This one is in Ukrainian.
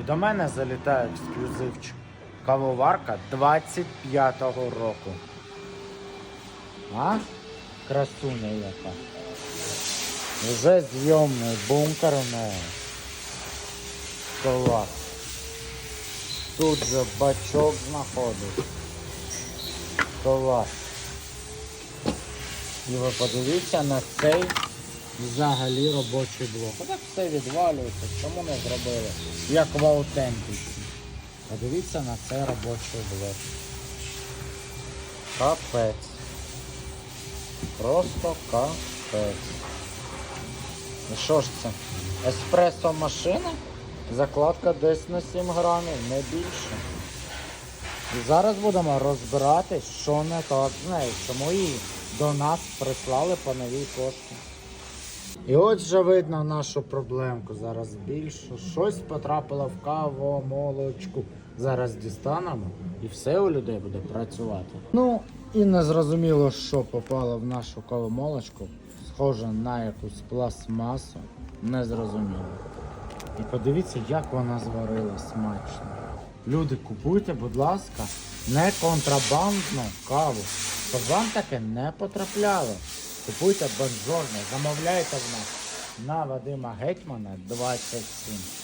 І до мене залітає ексклюзивчик. Кавоварка 25-го року. А? Красуня яка. Вже зйомний бункер у неї. Клас. Тут же бачок знаходить. Клас. І ви подивіться на цей взагалі робочий блок. А так все відвалюється, чому не зробили? Як в аутентиці. Подивіться на цей робочий блок. Капець. Просто капець. І що ж це? Еспресо машина? Закладка десь на 7 грамів, не більше. І зараз будемо розбирати, що не так з нею, чому її до нас прислали по новій пошті. І от вже видно нашу проблемку. Зараз більше. Щось потрапило в кавомолочку. Зараз дістанемо і все у людей буде працювати. Ну і не зрозуміло, що попало в нашу кавомолочку. Схоже на якусь пластмасу. Не зрозуміло. І подивіться, як вона зварила смачно. Люди, купуйте, будь ласка, не контрабандну каву, щоб вам таке не потрапляло. Купуйте бонжорно, замовляйте в нас на Вадима Гетьмана 27.